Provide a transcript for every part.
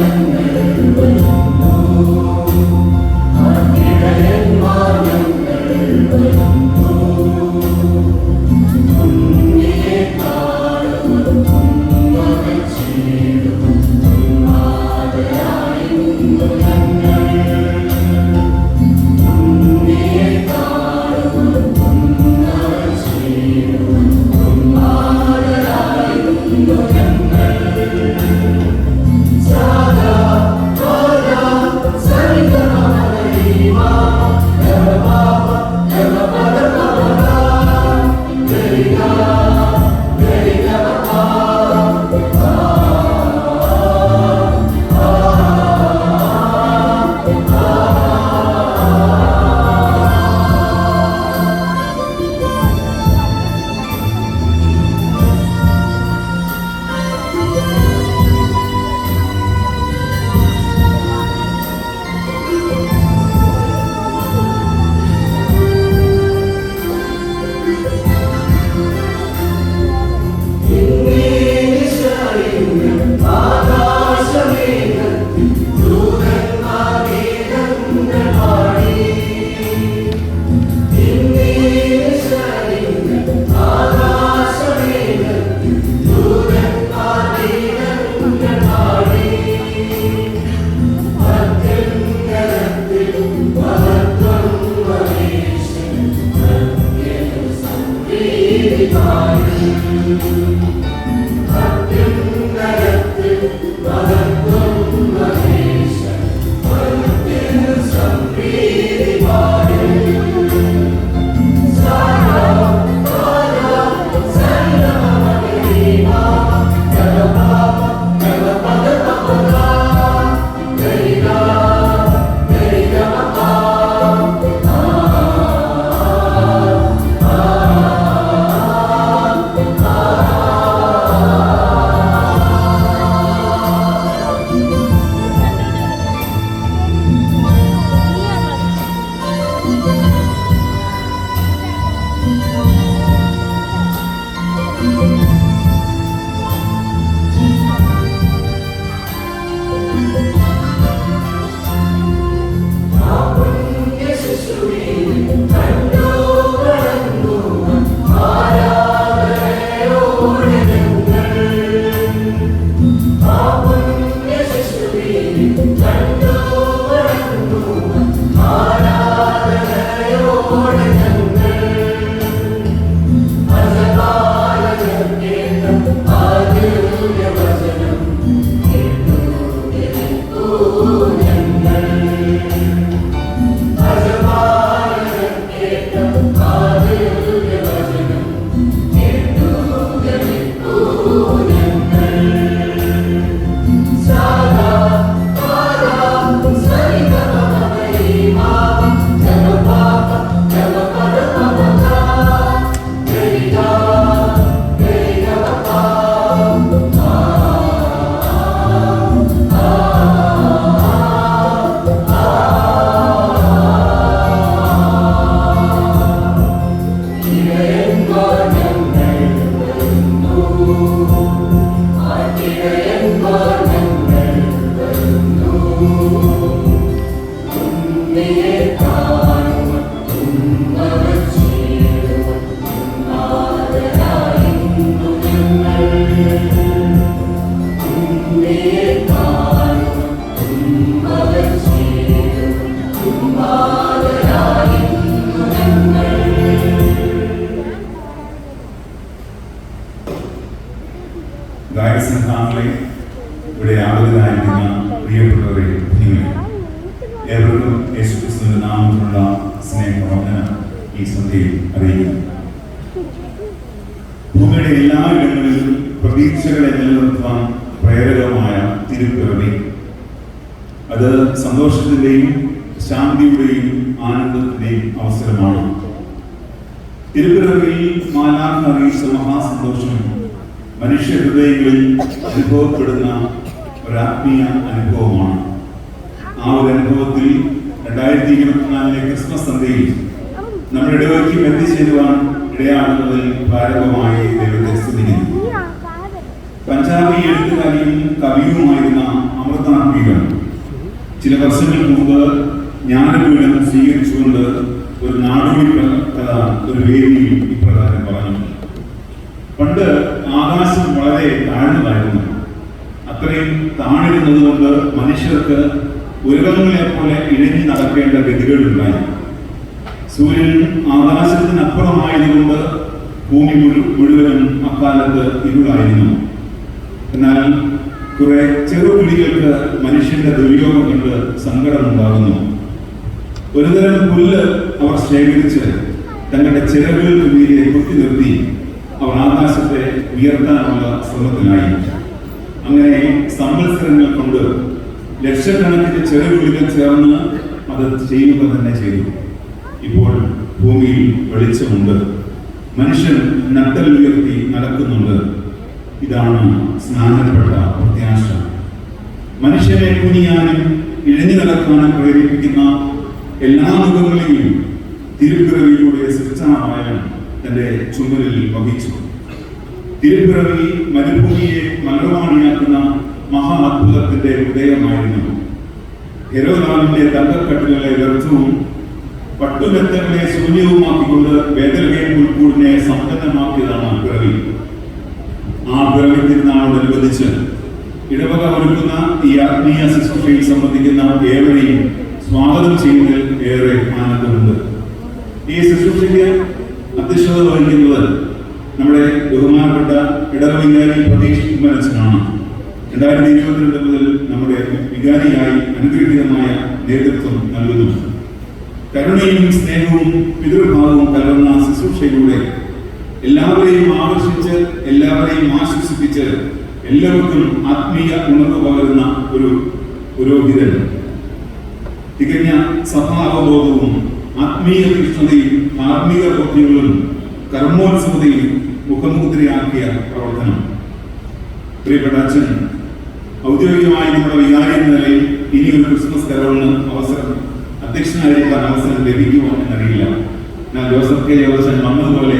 Amen. ഗായകസംഘാംഗങ്ങളെ ഇവിടെ ആളുകളായിരിക്കുന്ന പ്രിയപ്പെട്ടവരെ നിങ്ങൾ ഏവർക്കും യേശുക്രിസ്തുവിന്റെ നാമത്തിലുള്ള സ്നേഹവന്ദന ഈ സന്ധ്യയിൽ അറിയിക്കുന്നു. ഭൂമിയുടെ എല്ലാ ഇടങ്ങളിലും പ്രതീക്ഷകളെ നിലനിർത്തുവാൻ പ്രേരകമായ തിരുപ്പിറവി. അത് സന്തോഷത്തിന്റെയും ശാന്തിയുടെയും ആനന്ദത്തിന്റെയും അവസരമാണ്. തിരുപ്പിറവിയിൽ മാലാഖ അറിയിച്ച മഹാസന്തോഷം മനുഷ്യ ഹൃദയങ്ങളിൽ അനുഭവപ്പെടുന്ന ഒരാത്മീയ അനുഭവമാണ്. ആ ഒരു അനുഭവത്തിൽ രണ്ടായിരത്തി ഇരുപത്തിനാലിലെ ക്രിസ്മസ് സന്ധ്യയിൽ നമ്മുടെ ഇടവയ്ക്കും എത്തിച്ചേരുവാൻ ഇടയാകുന്നതിൽ പ്രാരംഭമായി ദൈവത്തെ സ്തുതിക്കുന്നു. പഞ്ചാബി എഴുത്തുകാരിയും കവിയുമായിരുന്ന അമൃത ബീഗം ചില വർഷങ്ങൾക്ക് മുമ്പ് ജ്ഞാനപീഠം സ്വീകരിച്ചുകൊണ്ട് ഒരു നാടോടി കഥ ഒരു വേദിയിൽ ഇപ്രകാരം പറഞ്ഞു. പണ്ട് ആകാശം വളരെ താഴ്ന്നതായിരുന്നു. അത്രയും താണിരുന്നത് കൊണ്ട് മനുഷ്യർക്ക് ഉരകങ്ങളെ പോലെ ഇഴഞ്ഞു നടക്കേണ്ട ഗതികളുണ്ടായി സൂര്യൻ ആകാശത്തിനപ്പുറമായതുകൊണ്ട് ഭൂമി മുഴു- മുഴുവനും അക്കാലത്ത് ഇരുളായിരുന്നു. എന്നാൽ കുറെ ചെറുപുലികൾക്ക് മനുഷ്യന്റെ ദുര്യോഗം കണ്ട് സങ്കടമുണ്ടാകുന്നു. ഒരുതരം പുല്ല് അവർ ശേഖരിച്ച് തങ്ങളുടെ ചിറകുകൾക്ക് മീരെ കുത്തി നിർത്തി. അവർ ആകാശത്തെ ഉയർത്താനുള്ള ശ്രമത്തിലായി അങ്ങനെ സംവത്സരങ്ങൾ കൊണ്ട് ലക്ഷക്കണക്കിന് ചെറുകുളികൾ ചേർന്ന് അത് ചെയ്യുക തന്നെ ചെയ്തു. ഇപ്പോൾ ഭൂമിയിൽ വെളിച്ചമുണ്ട്. മനുഷ്യൻ നട്ടൽ ഉയർത്തി നടക്കുന്നുണ്ട്. ഇതാണ് സ്നാനപ്പെട്ട പ്രത്യാശ. മനുഷ്യനെ കുനിയാനും ഇഴഞ്ഞു നടക്കാനും പ്രേരിപ്പിക്കുന്ന എല്ലാ മുഖങ്ങളെയും തിരുപ്പിറവിയിലൂടെ സൃഷ്ടാവായവൻ തന്റെ ചുമലിൽ വഹിച്ചു. തിരുപ്പിറവി മരുഭൂമിയെ മനോഹാണിയാക്കുന്ന മഹാ അത്ഭുതത്തിന്റെ ഉദയമായിരുന്നു. ഹെരോദാവിന്റെ തങ്കക്കെട്ടുകളെ വ്യർത്ഥവും പട്ടുമെത്തങ്ങളെ ശൂന്യവുമാക്കിക്കൊണ്ട് വേദലകെ പുൽക്കൂടിനെ സമ്പന്നമാക്കിയതാണ് പിറവി. ആ പിറവി തിരുനാളോടനുബന്ധിച്ച് ഇടവക ഒരുക്കുന്ന ഈ ആത്മീയ ശുശ്രൂഷയിൽ സംബന്ധിക്കുന്ന ഏവരെയും സ്വാഗതം ചെയ്യുന്നതിൽ ഏറെ ആനന്ദമുണ്ട്. ഈ ശുശ്രൂഷയ്ക്ക് അധ്യക്ഷത വഹിക്കുന്നത് നമ്മുടെ ബഹുമാനപ്പെട്ട ഇടവികാരി പ്രതീക്ഷ കുമ്മനച്ചനാണ്. രണ്ടായിരത്തി ഇരുപത്തിരണ്ട് മുതൽ നമ്മുടെ വികാരിയായി അനുഗ്രഹീതമായ നേതൃത്വം നൽകുന്നു. കരുണയും സ്നേഹവും പിതൃഭാവവും കലർന്ന ശുശ്രൂഷയിലൂടെ എല്ലാവരെയും ആകർഷിച്ച് എല്ലാവരെയും ആശ്വസിപ്പിച്ച് എല്ലാവർക്കും ആത്മീയ ഉണർവ് പകരുന്ന ഒരു പുരോഹിതൻ. തികഞ്ഞ സഭാവബോധവും ആത്മീയ തീക്ഷ്ണതയും ആത്മീയ ബോധ്യങ്ങളും കർമ്മോത്സവതയും മുഖമുദ്രയാക്കിയ പ്രവർത്തനം. പ്രിയപ്പെട്ട അച്ഛൻ ഔദ്യോഗികമായി നമ്മുടെ വികാരി എന്ന നിലയിൽ ഇനി ഒരു ക്രിസ്മസ് കരോളിന് അവസരം അധ്യക്ഷനായിരിക്കാൻ അവസരം ലഭിക്കുമോ എന്നറിയില്ല. ഞാൻ ജോസഫ് കെ. ജോസൻ വന്നതുപോലെ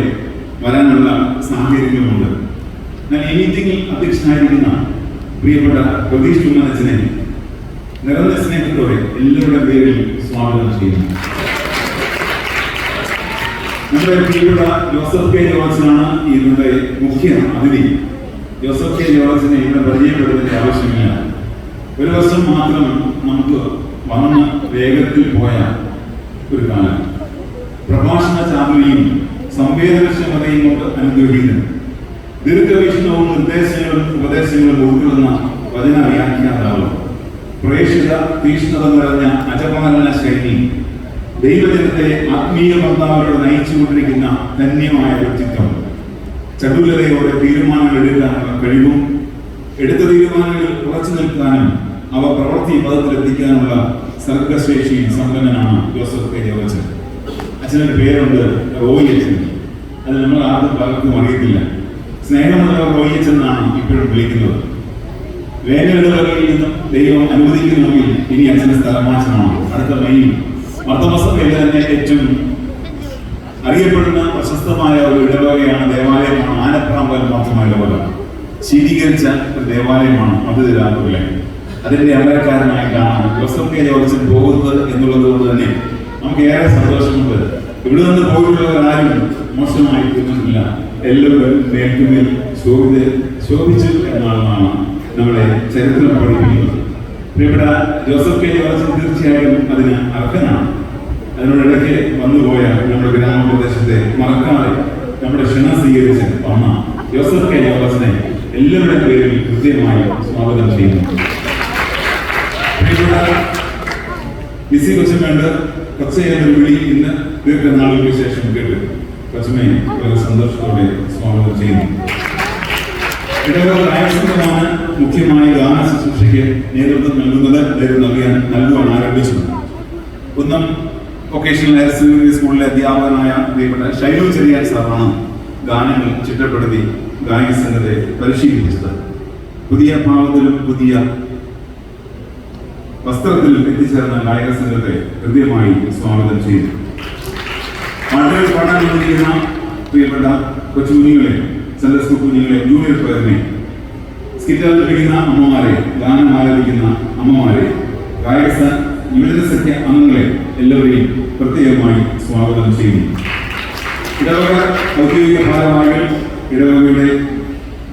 വരാനുള്ള സാഹചര്യങ്ങളുമുണ്ട്. ഞാൻ ഈ അധ്യക്ഷനായിരിക്കുന്ന പ്രിയപ്പെട്ട പ്രതീഷ് കുമാരച്ചനെ നിറഞ്ഞ സ്നേഹത്തോടെ എല്ലാവരുടെ പേരിൽ സ്വാഗതം ചെയ്യുന്നു. നമ്മുടെ പ്രിയപ്പെട്ട ജോസഫ് കെ. ജോർജനാണ് ഇന്നത്തെ മുഖ്യ അതിഥി. Joseph K. ജോർജിനെ ഇവിടെ പരിചയപ്പെടുന്നതിന്റെ ആവശ്യമില്ല ഒരു വർഷം മാത്രം നമുക്ക് വന്ന് വേഗത്തിൽ പോയ ഒരു കാലം. പ്രഭാഷണ ചാതുരിയും സംവേദനക്ഷമതയും കൊണ്ട് അനുഗ്രഹിക്കുന്നു ദീർഘവീക്ഷണവും നിർദ്ദേശങ്ങളും ഉപദേശങ്ങളും ഉൾക്കൊള്ളുന്ന വചന വ്യാഖ്യാതാവും. പ്രേക്ഷിത തീക്ഷ്ണത നിറഞ്ഞ അജപാലന ശൈലി ദൈവജനത്തെ ആത്മീയ ബന്ധാവിലൂടെ നയിച്ചുകൊണ്ടിരിക്കുന്ന ധന്യമായ വ്യക്തിത്വം ചടുലതയോടെ തീരുമാനങ്ങൾ എടുക്കാനുള്ള കഴിവും എടുത്ത തീരുമാനങ്ങളിൽ ഉറച്ചു നിൽക്കാനും അവ പ്രവൃത്തി പദത്തിലെത്തിക്കാനുള്ള സർഗശേഷിയും സമ്പന്നനാണ് ജോസഫ് കെ. ജോസഫ് അച്ഛനൊരു പേരുണ്ട് റോയി അച്ഛൻ. അത് നമ്മൾ ആർക്കും പലർക്കും അറിയത്തില്ല. സ്നേഹമുള്ള റോയി അച്ഛൻ എന്നാണ് ഇപ്പോഴും വിളിക്കുന്നത്. വേനലിടവകളിൽ നിന്നും ദൈവം അനുവദിക്കുന്നുവെങ്കിൽ ഇനി അച്ഛന്റെ സ്ഥലമാശമാണ് അടുത്ത മെയ് മർത്തമസഭയിൽ തന്നെ ഏറ്റവും അറിയപ്പെടുന്ന പ്രശസ്തമായ ഒരു ഇടവകയാണ് ദേവാലയമാണ് ആനപ്രാമ്പൽ മാത്രമായ ഇടവക ശീതീകരിച്ച ഒരു ദേവാലയമാണ് മധുരാപുരിലെ അതിന്റെ അമരക്കാരനായിട്ടാണ് ജോസഫ് കെ ജോർജൻ പോകുന്നത് എന്നുള്ളത് കൊണ്ട് തന്നെ നമുക്ക് ഏറെ സന്തോഷമുണ്ട്. ഇവിടെ നിന്ന് പോയിട്ടുള്ളവരാരും മോശമായി തോന്നുന്നില്ല. എല്ലാവരും മേൽക്കുമേൽ ശോഭിത ശോഭിച്ചു എന്നാണ് നമ്മളെ ചരിത്രം പഠിപ്പിക്കുന്നത്. ഇവിടെ ജോസഫ് കെ ജോർജൻ തീർച്ചയായും അതിന് അർഹനാണ്. അതിനോടിടയ്ക്ക് വന്നുപോയ നമ്മുടെ ഗ്രാമപ്രദേശത്തെ മറക്കാതെ നമ്മുടെ ക്ഷണം സ്വീകരിച്ച് വന്ന ജോസഫ് കെ ജോസഫിനെ എല്ലാവരുടെ പേരിൽ കൃത്യമായി സ്വാഗതം ചെയ്യുന്നു. പ്രിയപ്പെട്ട ലിസി കൊച്ചമ്മയുണ്ട് കൊച്ചയൊരു വിളി ഇന്ന് ദീർഘനാളുകൾക്ക് ശേഷം കേട്ട് കൊച്ചമ്മയെ വളരെ സന്തോഷത്തോടെ സ്വാഗതം ചെയ്യുന്നു. ഇടവക പ്രായസംഘമാണ് മുഖ്യമായ ഗാന ശുശ്രൂഷയ്ക്ക് നേതൃത്വം നൽകുന്നത് നൽകുവാൻ ആരംഭിച്ചു. കുന്നം വൊക്കേഷണൽ ഹയർ സെക്കൻഡറി സ്കൂളിലെ അധ്യാപകനായ പ്രിയപ്പെട്ട ഷൈലു ചെറിയാൻ സാറാണ് ഗാനങ്ങൾ ചിട്ടപ്പെടുത്തി ഗായക സംഘത്തെ പരിശീലിപ്പിച്ചത്. പുതിയ ഭാവത്തിലും പുതിയ വസ്ത്രത്തിലും എത്തിച്ചേർന്ന ഗായക സംഘത്തെ ഹൃദ്യമായി സ്വാഗതം ചെയ്തു പാട്ടുകൾ പാടാൻ വന്നിരിക്കുന്ന പ്രിയപ്പെട്ട കൊച്ചുകുഞ്ഞുങ്ങളെ സൺഡേ സ്കൂൾ കുഞ്ഞുങ്ങളെ ജൂനിയർ പേരിനെ സ്കിറ്റ് അവതരിപ്പിക്കുന്ന അമ്മമാരെ ഗാനം ആലപിക്കുന്ന അമ്മമാരെ ഗായക യുവജന സഖ്യ അംഗങ്ങളെ എല്ലാവരെയും പ്രത്യേകമായി സ്വാഗതം ചെയ്യുന്നു. ഇടവക ഔദ്യോഗിക ഭാരവാഹികൾ ഇടവകയുടെ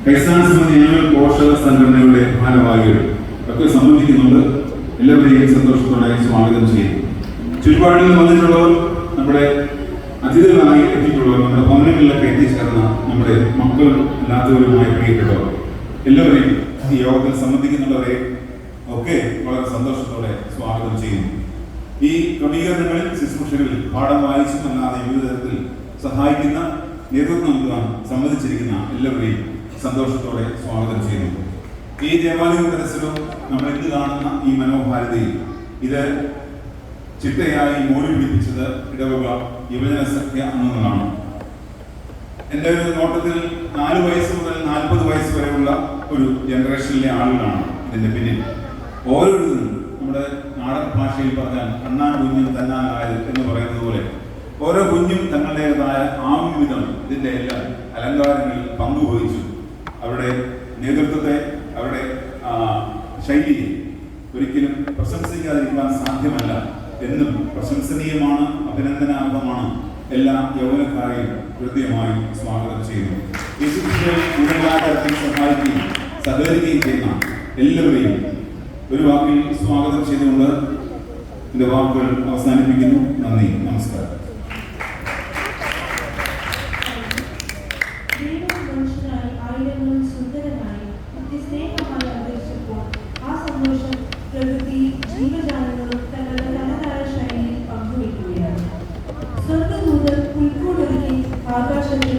കൈസാൻ സമിതി അംഗങ്ങൾ പോഷക സംഘടനകളുടെ ഭാരവാഹികൾ. ഒക്കെ സംബന്ധിക്കുന്നുണ്ട് എല്ലാവരെയും സന്തോഷത്തോടെ സ്വാഗതം ചെയ്യുന്നു. ചുറ്റുപാടിൽ നിന്ന് വന്നിട്ടുള്ളവർ നമ്മുടെ അതിഥികളായി എത്തിയിട്ടുള്ളവർ നമ്മുടെ ഭവനങ്ങളിലൊക്കെ എത്തിച്ചേർന്ന നമ്മുടെ മക്കളും അല്ലാത്തവരുമായി പ്രിയപ്പെട്ടവർ എല്ലാവരെയും ഈ യോഗത്തിൽ സംബന്ധിക്കുന്നുള്ളവരെ ഒക്കെ വളരെ സന്തോഷത്തോടെ സ്വാഗതം ചെയ്യുന്നു. ഈ ക്രമീകരണങ്ങളിൽ ശുശ്രൂഷകളിൽ പാഠം വായിച്ചു അല്ലാതെ വിവിധ തരത്തിൽ സഹായിക്കുന്ന നേതൃത്വം നൽകാൻ സമ്മതിച്ചിരിക്കുന്ന എല്ലാവരെയും സന്തോഷത്തോടെ സ്വാഗതം ചെയ്യുന്നു. ഈ ദേവാലയ പരിസരവും നമ്മൾ ഇന്ന് കാണുന്ന ഈ മനോഹാരിതയിൽ ഇത് ചിട്ടയായി മോടി പിടിപ്പിച്ചത് ഇടവക യുവജന സഖ്യ അംഗങ്ങളാണ്. എന്റെ ഒരു നോട്ടത്തിൽ നാല് വയസ്സ് മുതൽ നാൽപ്പത് വയസ്സ് വരെയുള്ള ഒരു ജനറേഷനിലെ ആളുകളാണ് ഇതിന്റെ പിന്നിൽ. ഓരോരുത്തരും നമ്മുടെ നാടൻ ഭാഷയിൽ പറഞ്ഞാൽ കണ്ണാൻ കുഞ്ഞും തന്നാൻ ആയത് എന്ന് പറയുന്നത് പോലെ ഓരോ കുഞ്ഞും തങ്ങളുടേതായ ആവിധം ഇതിന്റെ എല്ലാ അലങ്കാരങ്ങളിൽ പങ്കുവഹിച്ചു. അവരുടെ നേതൃത്വത്തെ അവരുടെ ശൈലിയെ ഒരിക്കലും പ്രശംസിക്കാതിരിക്കാൻ സാധ്യമല്ല. എന്നും പ്രശംസനീയമാണ് അഭിനന്ദനാർഹമാണ്. എല്ലാ യൗവനക്കാരെയും ഹൃദ്യമായി സ്വാഗതം ചെയ്യുന്നു. തരത്തിൽ സഹായിക്കുകയും സഹകരിക്കുകയും ചെയ്യുന്ന എല്ലാവരെയും ഒരു വാക്കിൽ സ്വാഗതം ചെയ്തുകൊണ്ട് എന്റെ വാക്കുകൾ അവസാനിപ്പിക്കുന്നു. നന്ദി. നമസ്കാരം.